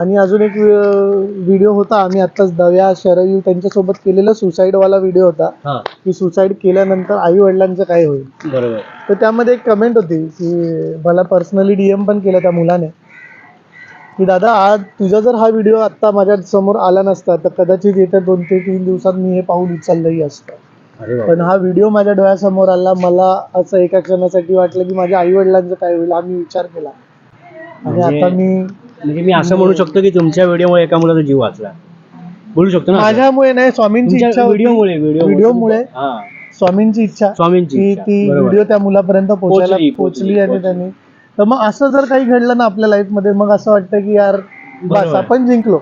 आणि अजून एक व्हिडिओ होता. आम्ही आत्ताच दव्या शरयू त्यांच्यासोबत केलेला सुसाईडवाला व्हिडिओ होता. की सुसाईड केल्यानंतर आई वडिलांचं काय होईल? बरोबर. तर त्यामध्ये एक कमेंट होती की मला पर्सनली डीएम पण केलं त्या मुलाने. की दादा आज तुझा जर हा व्हिडिओ आत्ता माझ्यासमोर आला नसता तर कदाचित येत्या दोन ते तीन दिवसात मी हे पाऊल उचललंही असतं. पण. हा व्हिडिओ माझ्या डोळ्यासमोर आला. मला असं एका क्षणासाठी वाटलं की माझ्या आई वडिलांचं काय होईल हा मी विचार केला. आणि म्हणजे- आता मी म्हणजे मी असं म्हणू शकतो की तुमच्या व्हिडिओमुळे एका मुलाचा जीव वाचला बोलू शकतो ना असं? माझ्यामुळे नाही स्वामींची इच्छा व्हिडिओमुळे व्हिडिओ व्हिडिओमुळे हा स्वामींची इच्छा स्वामींची. ती. व्हिडिओ त्या मुलापर्यंत पोहोचायला पोहोचली, आणि. त्यांनी तर मग असं जर काही घडलं ना आपल्या लाईफमध्ये मग असं वाटतं की यार बस. आपण जिंकलो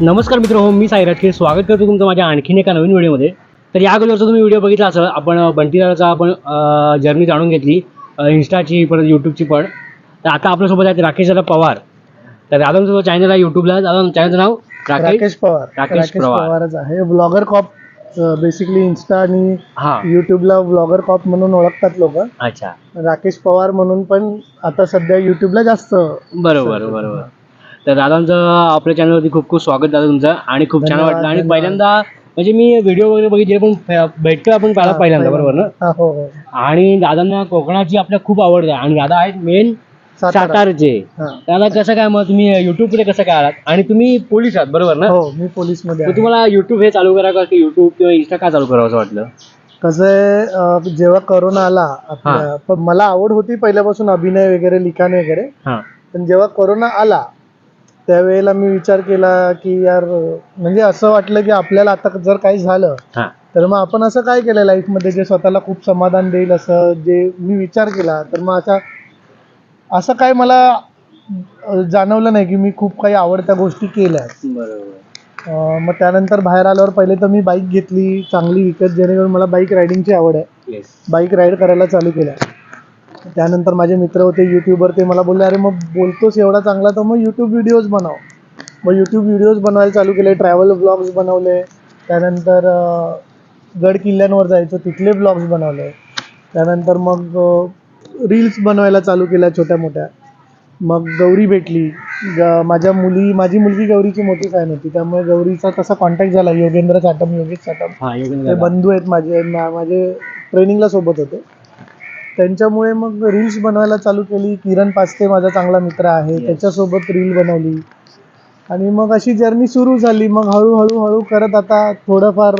नमस्कार मित्र हो मी साईराज खेळ स्वागत करतो तुमचं माझ्या आणखीन एका नवीन व्हिडिओमध्ये तर या अगोदरचा तुम्ही व्हिडिओ बघितला असेल आपण बंटीदाराचा आपण जर्नी जाणून घेतली इन्स्टाची परत यूट्यूबची पण. तर आता आपल्यासोबत आहेत राकेश दादा पवार. तर दादा चॅनल आहे यूट्यूबला दादा चॅनलचं नाव? राकेश? पवार. राकेश पवार. पवारच आहे. ब्लॉगर कॉप बेसिकली इन्स्टा आणि हां. युट्यूबला ब्लॉगर कॉप म्हणून ओळखतात लोक. अच्छा. राकेश पवार म्हणून पण आता सध्या युट्यूबला जास्त बरोबर बरोबर. तर दादांचं आपल्या चॅनलवरती खूप खूप स्वागत दादा तुमचं आणि खूप छान वाटलं. आणि. पहिल्यांदा म्हणजे मी व्हिडिओ वगैरे बघितले पण फ- भेटतो आपण पाहिला पहिल्यांदा बरोबर ना? हा, हो आणि दादांना कोकणाची आपल्या खूप आवड आहे. आणि दादा आहेत मेन सातारा. सातारचे. दादा कसं काय मग तुम्ही युट्यूबमध्ये कसं काय आलात? आणि तुम्ही पोलीस आहात बरोबर ना? हो मी पोलीसमध्ये तुम्हाला युट्यूब हे चालू करा का की युट्यूब किंवा इंस्टा का चालू करावं असं वाटलं? कसं जेव्हा करोना आला पण मला आवड होती पहिल्यापासून अभिनय वगैरे लिखाण वगैरे. हां. पण जेव्हा कोरोना आला त्यावेळेला मी विचार केला की यार म्हणजे असं वाटलं की आपल्याला आता जर काही झालं हां. तर मग आपण असं काय केलं लाईफमध्ये जे स्वतःला खूप समाधान देईल असं जे मी विचार केला? तर मग असा असं काय मला जाणवलं नाही की मी खूप काही आवडत्या गोष्टी केल्या. बरोबर. अं, मग त्यानंतर बाहेर आल्यावर पहिले तर मी बाईक घेतली चांगली विकत जेणेकरून मला बाईक रायडिंगची आवड आहे. येस बाईक राईड करायला चालू केल्या त्यानंतर माझे मित्र होते यूट्यूबर ते मला बोलले अरे मग बोलतोस एवढा चांगला तर मग यूट्यूब व्हिडिओज बनव. मग यूट्यूब व्हिडिओज बनवायला चालू केले ट्रॅव्हल ब्लॉग्स बनवले. त्यानंतर गड किल्ल्यांवर जायचो तिथले ब्लॉग्स बनवले. त्यानंतर मग रील्स बनवायला चालू केल्या छोट्या मोठ्या. मग गौरी भेटली. ग- माझ्या मुली माझी मुलगी गौरीची मोठी फॅन होती. त्यामुळे गौरीचा तसा कॉन्टॅक्ट झाला. योगेंद्र साटम योगेश साटम हां ते. बंधू आहेत माझे. माझे ट्रेनिंगला सोबत होते. त्यांच्यामुळे मग रील्स बनवायला चालू केली. किरण पास्ते माझा चांगला मित्र आहे. त्याच्यासोबत रील बनवली. आणि मग अशी जर्नी सुरू झाली. मग हळूहळू हळू करत आता थोडंफार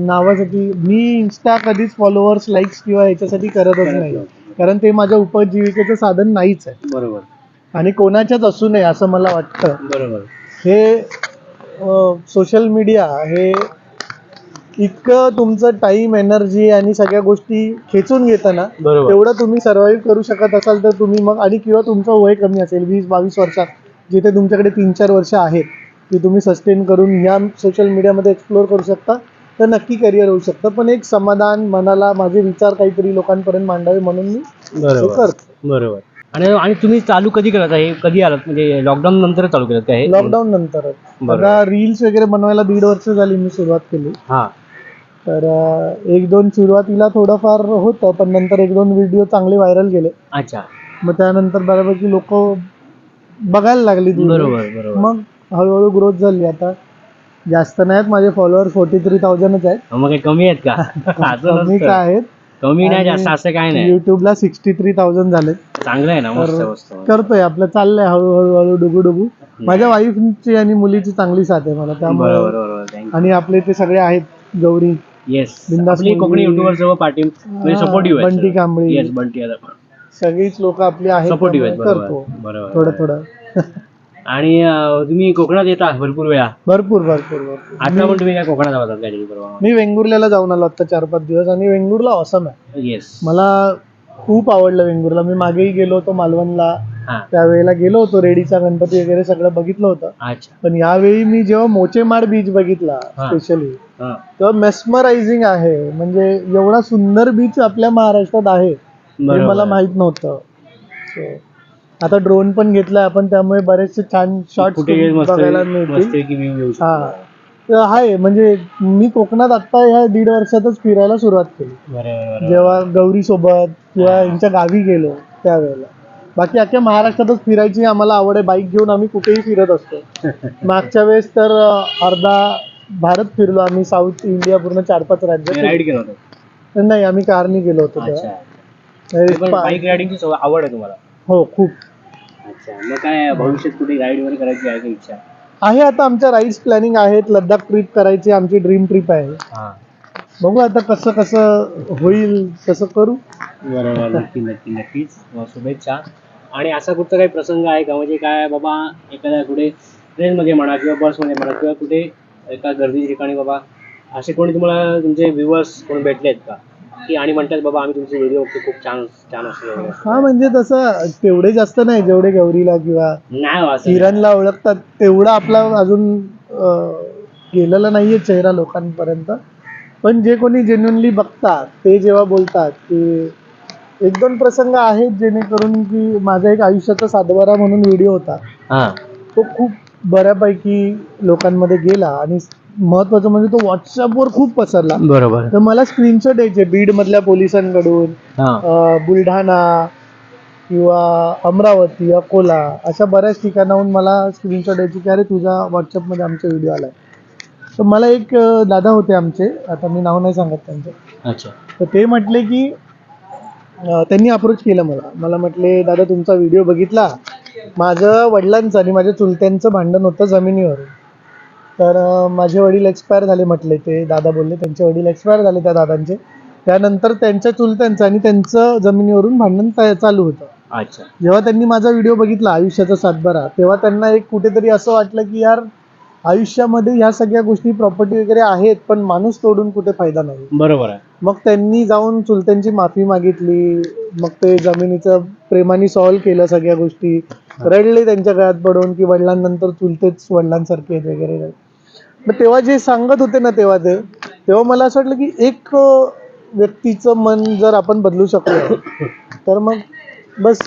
नावासाठी मी इन्स्टा कधीच फॉलोअर्स लाईक्स किंवा ह्याच्यासाठी करतच नाही. कारण ते माझ्या उपजीविकेचं साधन नाहीच आहे. बरोबर. आणि कोणाच्याच असू नये असं मला वाटतं. बरोबर. हे सोशल मीडिया हे इतकं तुमचं टाइम एनर्जी आणि सगळ्या गोष्टी खेचून घेतं ना बरोबर. तेवढं तुम्ही सर्व्हाइव्ह करू शकत असाल तर तुम्ही मग आणि किंवा तुमचं वय कमी असेल वीस बावीस वर्षात जिथे तुमच्याकडे तीन चार वर्ष आहेत की तुम्ही सस्टेन करून ह्या सोशल मीडियामध्ये एक्सप्लोअर करू शकता तर नक्की करिअर होऊ शकतं. पण एक समाधान मनाला माझे विचार काहीतरी लोकांपर्यंत मांडावे म्हणून मी हे बरोबर. करतो. बरोबर. आणि आणि तुम्ही चालू कधी केलं हे कधी आलात? म्हणजे लॉकडाऊन नंतर चालू केलं लॉकडाऊन नंतर बरोबर. आता रील्स वगैरे बनवायला दीड वर्ष झाली मी सुरुवात केली. हां. तर एक दोन सुरुवातीला थोडंफार होतं पण नंतर एक दोन व्हिडिओ चांगले व्हायरल गेले. अच्छा. मग त्यानंतर बऱ्यापैकी लोक बघायला लागली बरोबर बरोबर. मग हळूहळू ग्रोथ झाली. आता जास्त नाहीत माझे फॉलोअर फोर्टी थ्री थाउजंडच आहेत. मग काही कमी आहेत का? कमीच. आहेत. कमी नाही जास्त असं काय नाही. युट्यूबला सिक्स्टी थ्री थाउजंड झाले. चांगलं आहे ना करतोय आपलं चाललंय हळूहळू हळू डुगू डुगू. माझ्या वाईफची आणि मुलीची चांगली साथ आहे मला त्यामुळे. आणि आपले ते सगळे आहेत गौरी. येस बिनधास्त आपली कोकणी मुलगी. युट्यूबर सर्व पाठी म्हणजे हा, सपोर्टिव्ह आहे बंटी कांबळी. येस बंटी आता पण. सगळीच लोक आपली आहेत सपोर्टिव्ह आहेत त्यामुळे बरोबर करतो. बरोबर. थोडं थोडं. आणि अं, तुम्ही कोकणात येता भरपूर वेळा? भरपूर भरपूर भरपूर. आता पण तुम्ही काय कोकणात आहात काय बरोबर मी वेंगुर्ल्याला जाऊन आलो आता चार पाच दिवस आणि वेंगुर्ला ऑसम आहे. येस मला खूप आवडलं वेंगुर्ला. मी मागेही गेलो होतो मालवणला. हा. त्यावेळेला गेलो होतो रेडीचा गणपती वगैरे सगळं बघितलं होतं. अच्छा. पण यावेळी मी जेव्हा मोचेमाड बीच बघितला हा. स्पेशली हा. तेव्हा मेस्मरायझिंग आहे. म्हणजे एवढा सुंदर बीच आपल्या महाराष्ट्रात आहे हे बरोबर. मला माहीत नव्हतं. So, आता ड्रोन पण घेतलाय आपण त्यामुळे बरेचसे छान शॉर्ट फुटेज मस्त बघायला मिळतील. येऊ शकतो. हा. तर आहे म्हणजे मी कोकणात आता ह्या दीड वर्षातच फिरायला सुरुवात केली. बरोबर जेव्हा गौरी सोबत किंवा यांच्या गावी गेलो त्यावेळेला. बाकी अख्ख्या महाराष्ट्रातच फिरायची आम्हाला आवड आहे. बाईक घेऊन आम्ही कुठेही फिरत असतो. मागच्या वेळेस तर अर्धा भारत फिरलो आम्ही साऊथ इंडिया पूर्ण चार पाच राज्य राईड केलं होतं? नाही आम्ही कारनी गेलो होतो अच्छा. तेव्हा पा- बाईक रायडिंगची सवय आवड आहे तुम्हाला? हो खूप. अच्छा. मग काय भविष्यात कुठे राईड वगैरे करायची आहे का इच्छा? आहे आता आमच्या राईड्स प्लॅनिंग आहेत. लद्दाख ट्रिप करायची आमची ड्रीम ट्रिप आहे. हा. बघू आता कसं कसं होईल तसं करू. बरोबर. नक्की नक्की नक्कीच. मग शुभेच्छा. आणि असा कुठचा काही प्रसंग आहे का? म्हणजे काय बाबा एखाद्या कुठे ट्रेनमध्ये म्हणा किंवा बसमध्ये म्हणा किंवा कुठे एका गर्दीच्या ठिकाणी बाबा असे कोणी तुम्हाला तुमचे व्ह्युअर्स कोणी भेटले आहेत का? की आणि म्हणतात बाबा आम्ही तुमचे व्हिडिओ खूप छान छान असते. हा म्हणजे तसं तेवढे जास्त नाही जेवढे गौरीला किंवा नाही हो असं किरणला ओळखतात तेवढा आपला अजून गेलेला नाहीये चेहरा लोकांपर्यंत. पण जे कोणी जेन्युनली बघतात ते जेव्हा बोलतात की एक दोन प्रसंग आहेत जेणेकरून की माझा एक आयुष्याचा सातबारा म्हणून व्हिडिओ होता. हा. तो खूप बऱ्यापैकी लोकांमध्ये गेला आणि महत्वाचं म्हणजे तो व्हॉट्सअपवर खूप पसरला. बरोबर. तर मला स्क्रीनशॉट यायचे बीड मधल्या पोलिसांकडून हा. अं, बुलढाणा किंवा अमरावती अकोला अशा बऱ्याच ठिकाणाहून मला स्क्रीनशॉट यायची की अरे तुझा व्हॉट्सअपमध्ये आमचा व्हिडिओ आलाय. तर मला एक अं, दादा होते आमचे. आता मी नाव नाही सांगत त्यांचं. अच्छा. तर ते म्हटले की त्यांनी अप्रोच केलं मला. मला म्हटले दादा तुमचा व्हिडिओ बघितला? माझं वडिलांचं आणि माझ्या चुलत्यांचं भांडण होतं जमिनीवरून. तर माझे वडील एक्सपायर झाले म्हटले ते. दादा बोलले त्यांचे वडील एक्सपायर झाले त्या दादांचे. त्यानंतर त्यांच्या चुलत्यांचं आणि त्यांचं जमिनीवरून भांडण चालू होतं. अच्छा. जेव्हा त्यांनी माझा व्हिडिओ बघितला आयुष्याचा सातबारा तेव्हा त्यांना एक कुठेतरी असं वाटलं की यार आयुष्यामध्ये ह्या सगळ्या गोष्टी प्रॉपर्टी वगैरे आहेत पण माणूस तोडून कुठे फायदा नाही. बरोबर आहे. मग त्यांनी जाऊन चुलत्यांची माफी मागितली मग ते जमिनीचं प्रेमाने सॉल्व्ह केलं सगळ्या गोष्टी. रडले त्यांच्या गळ्यात पडून की वडिलांनंतर चुलतेच वडिलांसारखे आहेत वगैरे. मग तेव्हा जे सांगत होते ना तेव्हा ते तेव्हा मला असं वाटलं की एक व्यक्तीचं मन जर आपण बदलू शकलो तर मग बस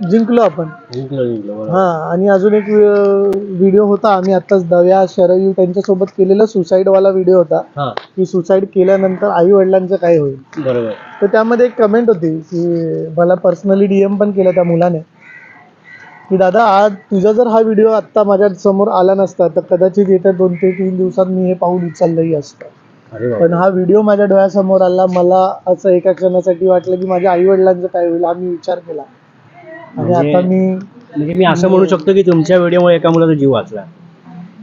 जिंकलो आपण. जिंकलो जिंकलो बरोबर. हा आणि अजून एक व्हिडिओ होता. आम्ही आत्ताच दव्या शरयू त्यांच्यासोबत केलेला suicide वाला व्हिडिओ होता. हा. की सुसाईड केल्यानंतर आई वडिलांचं काय होईल. बरोबर. तर त्यामध्ये एक कमेंट होती की मला पर्सनली डीएम पण केलं त्या मुलाने. की दादा आज तुझा जर हा व्हिडिओ आत्ता माझ्यासमोर आला नसता तर कदाचित येत्या दोन ते तीन दिवसात मी हे पाऊल उचललंही असतं. अरे पण हा व्हिडिओ माझ्या डोळ्यासमोर आला. मला असं एका क्षणासाठी वाटलं की माझ्या आई वडिलांचं काय होईल हा मी विचार केला. आणि म्हणजे- आता मी म्हणजे मी असं म्हणू शकतो की तुमच्या व्हिडिओमुळे एका मुलाचा जीव वाचला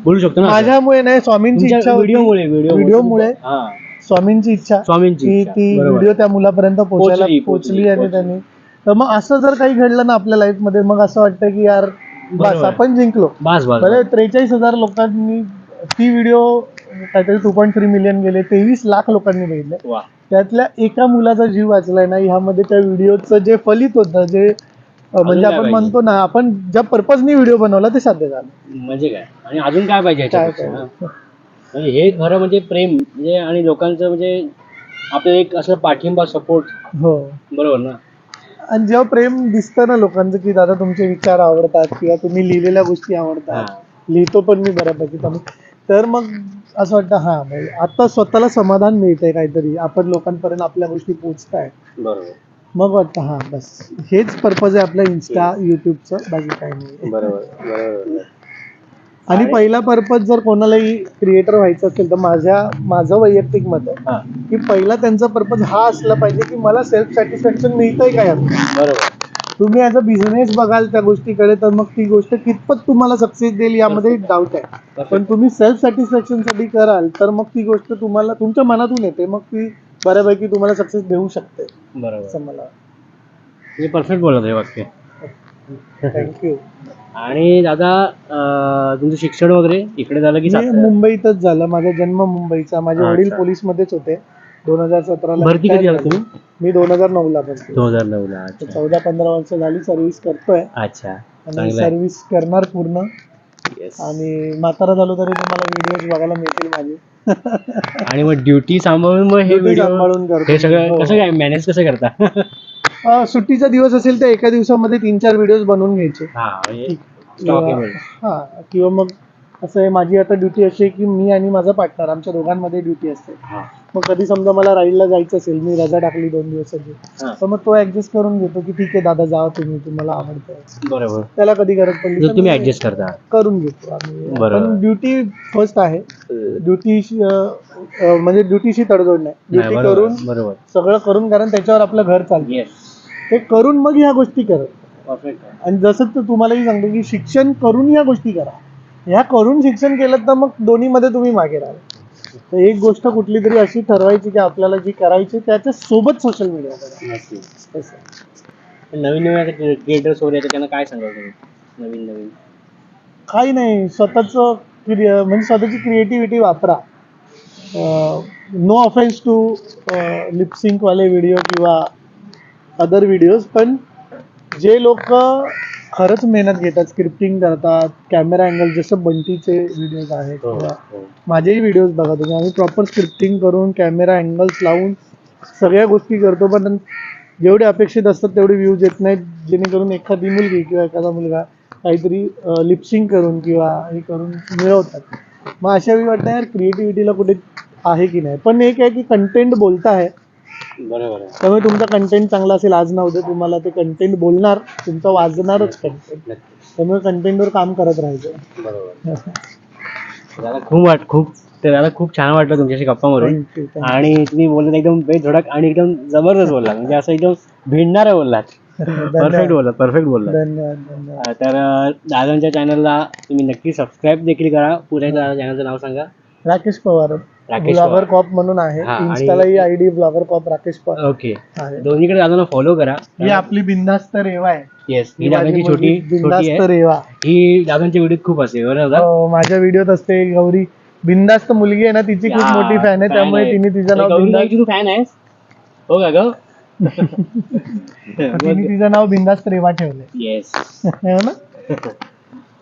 बोलू शकतो ना असं? माझ्यामुळे नाही स्वामींची इच्छा तुमच्या होती व्हिडिओमुळे व्हिडिओ व्हिडिओमुळे हा स्वामींची इच्छा स्वामींची की इच्छा. ती बरोबर. व्हिडिओ त्या मुलापर्यंत पोहोचायला पोहोचली, पोहोचली पोहोचली, आणि पोहोचली. त्यांनी तर मग असं जर काही घडलं ना आपल्या लाईफमध्ये मग असं वाटतं की यार बस बरोबर. आपण जिंकलो बस त्रेचाळीस हजार लोकांनी ती व्हिडिओ काहीतरी टू पॉईंट थ्री मिलियन गेले तेवीस लाख लोकांनी बघितले वा त्यातल्या एका मुलाचा जीव वाचलाय ना ह्यामध्ये त्या व्हिडिओचं जे फलित होतं जे म्हणजे आपण? म्हणतो ना आपण ज्या पर्पजनी व्हिडिओ बनवला ते साध्य झालं. म्हणजे काय? आणि अजून काय पाहिजे हा? म्हणजे हे खरं म्हणजे प्रेम म्हणजे आणि लोकांचं म्हणजे आपलं एक असं पाठिंबा सपोर्ट हो. बरोबर ना? आणि जेव्हा प्रेम दिसतं ना लोकांचं की दादा तुमचे विचार आवडतात किंवा तुम्ही लिहिलेल्या गोष्टी आवडतात. लिहितो पण मी बऱ्यापैकी. तर मग असं वाटतं हा भाई आता स्वतःला समाधान मिळतंय काहीतरी. आपण लोकांपर्यंत आपल्या गोष्टी पोचताय बरोबर. मग वाटतं हा बस. हेच पर्पज आहे आपल्या इन्स्टा युट्यूबचं बाकी काही नाही. बरोबर बरोबर. आणि पहिला पर्पज जर कोणालाही क्रिएटर व्हायचं असेल तर माझ्या माझं वैयक्तिक मत आहे की पहिला त्यांचा पर्पज हा असला पाहिजे की मला सेल्फ सॅटिस्फॅक्शन मिळतंय काय? बरोबर. तुम्ही ॲज अ बिझनेस बघाल त्या गोष्टीकडे तर मग ती गोष्ट कितपत तुम्हाला सक्सेस देईल यामध्ये डाऊट आहे. पण तुम्ही सेल्फ सॅटिस्फॅक्शनसाठी कराल तर मग ती गोष्ट तुम्हाला तुमच्या मनातून येते. मग ती बऱ्यापैकी तुम्हाला सक्सेस देऊ शकते. बरोबर. असं मला परफेक्ट बोलत हे वाक्य. थँक्यू आणि दादा अं, तुमचं शिक्षण वगैरे इकडे झालं की मी सातारा? मुंबईतच झालं. माझा जन्म मुंबईचा. माझे अच्छा. वडील पोलीस मध्येच होते. दोन हजार सतराला भरती कधी झाला तुम्ही? मी दोन हजार नऊ ला भरती. दोन हजार नऊ ला अच्छा चौदा पंधरा वर्ष झाली. सर्व्हिस करतोय. अच्छा. आणि चांगलं आहे. सर्व्हिस करणार पूर्ण. Yes. आणि म्हातारा झालो तरी तुम्हाला व्हिडिओज बघायला मिळतील माझे. आणि मग ड्युटी सांभाळून मग हे Duty व्हिडिओ सांभाळून करतो. हे सगळं हो. कसं काय मॅनेज कसं करता? अं, सुट्टीचा दिवस असेल तर एका दिवसामध्ये तीन चार व्हिडिओज बनवून घ्यायचे. हा म्हणजे किंवा हा किंवा मग असं आहे माझी आता ड्युटी अशी आहे की मी आणि माझा पार्टनर आमच्या दोघांमध्ये ड्युटी असते. हा. मग कधी समजा मला राईडला जायचं असेल मी रजा टाकली दोन दिवसाची. तर मग तो ऍडजस्ट करून घेतो की ठीक आहे दादा जावा तुम्ही तुम्हाला आवडतं. बरोबर. त्याला कधी गरज पडली तुम्ही ऍडजस्ट करता. करून घेतो आम्ही. पण ड्युटी फर्स्ट आहे. ड्युटी म्हणजे ड्युटीशी तडजोड नाही. ड्युटी बरोबर करून बरोबर. सगळं करून कारण त्याच्यावर आपलं घर चालतं. ते करून मग ह्या गोष्टी करत परफेक्ट आणि जसं तर तुम्हालाही सांगतो की शिक्षण करून ह्या गोष्टी करा. ह्या करून शिक्षण केलं तर मग दोन्हीमध्ये तुम्ही मागे राहाल तर एक गोष्ट कुठली तरी अशी ठरवायची की आपल्याला जी करायची त्याच्या सोबत सोशल मीडिया नक्की. नवीन नवीन आता क्रिएटर्स वगैरे येतात त्यांना काय सांगाल तुम्ही? नवीन नवीन. काही नाही स्वतःच म्हणजे स्वतःची क्रिएटिव्हिटी वापरा. नो ऑफेन्स टू लिपसिंकवाले व्हिडिओ किंवा अदर व्हिडिओज पण जे लोक खरंच मेहनत घेतात स्क्रिप्टिंग करतात कॅमेरा अँगल जसं बंटीचे व्हिडिओज आहेत हो, किंवा हो. माझेही व्हिडिओज बघा तुम्ही. आम्ही प्रॉपर स्क्रिप्टिंग करून कॅमेरा अँगल्स लावून सगळ्या गोष्टी करतो पण जेवढे अपेक्षित असतात तेवढे व्ह्यूज येत नाहीत. जेणेकरून एखादी मुलगी किंवा एखादा मुलगा काहीतरी लिपसिंग करून किंवा हे करून मिळवतात. मग अशा वेळी वाटतं यार क्रिएटिव्हिटीला कुठे आहे की नाही? पण एक आहे की कंटेंट बोलता आहे बरोबर आहे. त्यामुळे तुमचा कंटेंट चांगला असेल आज ना उद्या तुम्हाला ते कंटेंट बोलणार तुमचं वाजणारच कंटेंट त्यामुळे कंटेंटवर काम करत राहायचं. बरोबर. दादा खूप वाट खूप ते दादा खूप छान वाटलं तुमच्याशी गप्पा मारून Thank you, thank you. आणि तुम्ही बोलत एकदम बेधडक आणि एकदम जबरदस्त बोललात. म्हणजे असं एकदम भिडणारं बोललात. परफेक्ट धन्यवाद बोललात परफेक्ट बोललात. धन्यवाद धन्यवाद. अं, तर अं, दादांच्या चॅनलला तुम्ही नक्की सबस्क्राईब देखील करा. पुढे चॅनलचं नाव सांगा. राकेश पवार. राकेश ब्लॉगर पवार. कॉप म्हणून आहे. हा, आणि- इन्स्टालाही ID blogger cop Rakesh Pawar okay. आहे. दोन्हीकडे दादांना फॉलो करा. ही आपली बिंदास्त रेवा आहे. येस ही ही माझी दादांची छोटी मुलगी छोटी बिंदास्त आहे. रेवा. ही दादांच्या व्हिडिओत खूप बरोबर दादा? हो, माझ्या व्हिडिओत असते. गौरी बिंदास्त मुलगी आहे ना तिची खूप या, मोठी फॅन आहे. fan त्यामुळे आहे. तिने तिचं नाव गौरी बिंदास्त तू फॅन आहेस. हो का ग? तिने तिचं नाव बिंदास्त रेवा ठेवलंय. येस हो ना?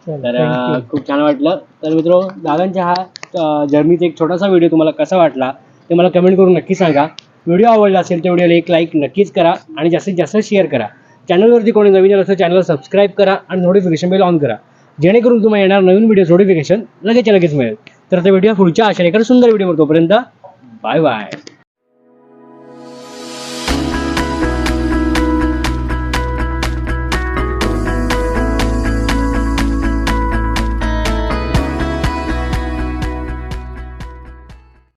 तर खूप छान वाटलं. तर मित्र दादांच्या हा जर्नीचा एक छोटासा व्हिडिओ तुम्हाला कसा वाटला ते मला कमेंट करून नक्की सांगा. व्हिडिओ आवडला असेल तर व्हिडिओला एक लाईक नक्कीच करा आणि जास्तीत जास्त शेअर करा. चॅनलवरती कोणी नवीन असेल चॅनलला सबस्क्राईब करा आणि नोटिफिकेशन बेल ऑन करा. जेणेकरून तुम्हाला येणार नवीन व्हिडिओ नोटिफिकेशन लगेच लगेच मिळेल. तर त्या व्हिडिओ पुढच्या अशा एखाद्या सुंदर व्हिडिओवर तोपर्यंत बाय बाय